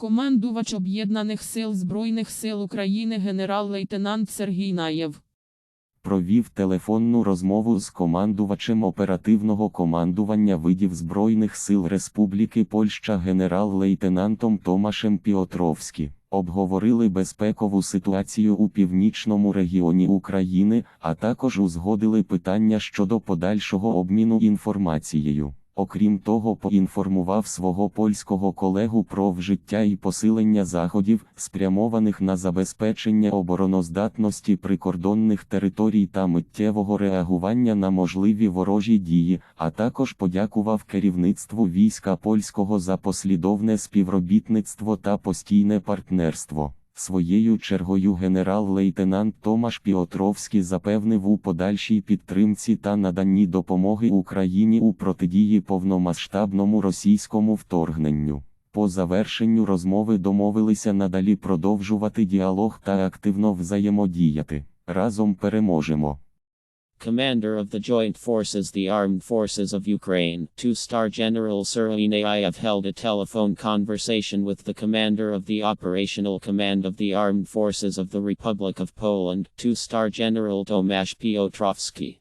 Командувач Об'єднаних сил Збройних сил України генерал-лейтенант Сергій Наєв. провів телефонну розмову з командувачем оперативного командування видів Збройних сил Республіки Польща генерал-лейтенантом Томашем Піотровські. Обговорили безпекову ситуацію у північному регіоні України, а також узгодили питання щодо подальшого обміну інформацією. Окрім того, поінформував свого польського колегу про вжиття і посилення заходів, спрямованих на забезпечення обороноздатності прикордонних територій та миттєвого реагування на можливі ворожі дії, а також подякував керівництву війська польського за послідовне співробітництво та постійне партнерство. Своєю чергою генерал-лейтенант Томаш Піотровський запевнив у подальшій підтримці та наданні допомоги Україні у протидії повномасштабному російському вторгненню. По завершенню розмови домовилися надалі продовжувати діалог та активно взаємодіяти. Разом переможемо. Commander of the Joint Forces The Armed Forces of Ukraine, two-star General Suroine I held a telephone conversation with the Commander of the Operational Command of the Armed Forces of the Republic of Poland, two-star General Tomasz Piotrowski.